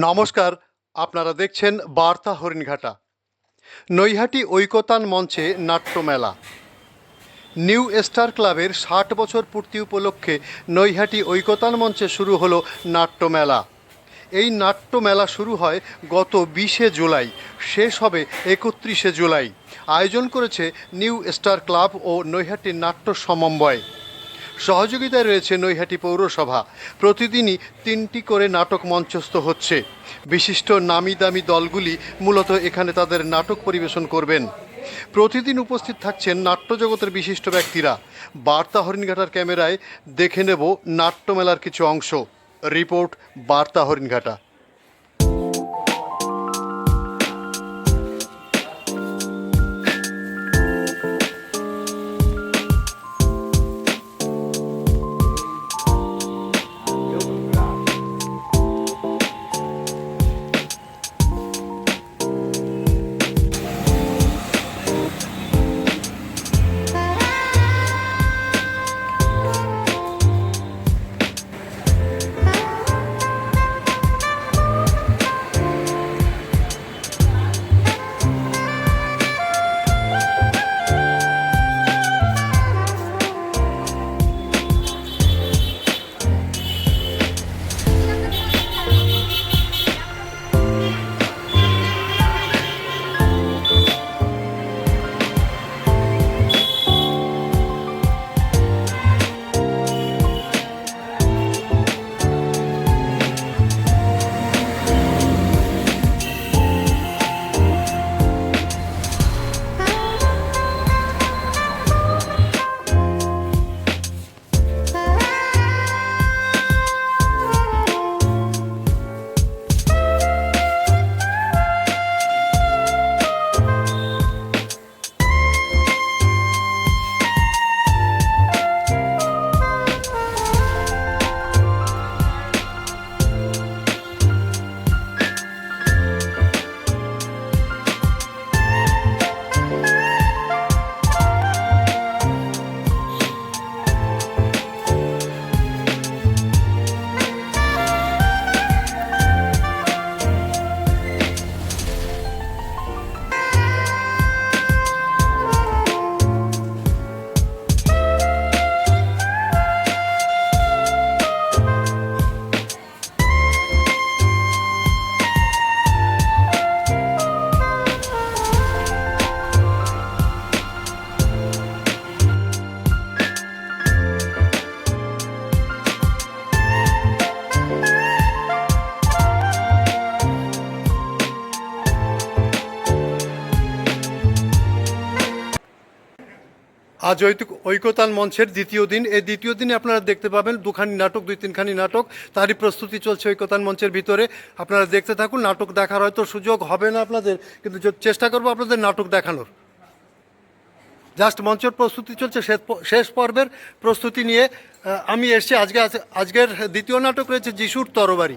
নমস্কার, আপনারা দেখছেন বার্তা হরিণঘাটা। নৈহাটি ঐকতান মঞ্চে নাট্যমেলা। নিউ স্টার ক্লাবের ষাট বছর পূর্তি উপলক্ষে নৈহাটি ঐকতান মঞ্চে শুরু হলো নাট্যমেলা। এই নাট্যমেলা শুরু হয় গত বিশে জুলাই, শেষ হবে একত্রিশে জুলাই। আয়োজন করেছে নিউ স্টার ক্লাব ও নৈহাটি নাট্য সমন্বয়। সহযোগিতায় রয়েছে নৈহাটি পৌরসভা। প্রতিদিনই তিনটি করে নাটক মঞ্চস্থ হচ্ছে। বিশিষ্ট নামি দামি দলগুলি মূলত এখানে তাদের নাটক পরিবেশন করবেন। প্রতিদিন উপস্থিত থাকছেন নাট্যজগতের বিশিষ্ট ব্যক্তিরা। বার্তা হরিণঘাটার ক্যামেরায় দেখে নেব নাট্যমেলার কিছু অংশ। রিপোর্ট বার্তা হরিণঘাটা। আজ ঐকতান মঞ্চের দ্বিতীয় দিন। এই দ্বিতীয় দিনে আপনারা দেখতে পাবেন দুখানি নাটক, দুই তিনখানি নাটক। তারই প্রস্তুতি চলছে ঐক্যতান মঞ্চের ভিতরে। আপনারা দেখতে থাকুন, নাটক দেখার হয়তো সুযোগ হবে না আপনাদের, কিন্তু চেষ্টা করব আপনাদের নাটক দেখানোর। জাস্ট মঞ্চের প্রস্তুতি চলছে, শেষ পর্বের প্রস্তুতি নিয়ে আমি এসেছি। আজকে আজকের দ্বিতীয় নাটক রয়েছে যিশুর তরবারি।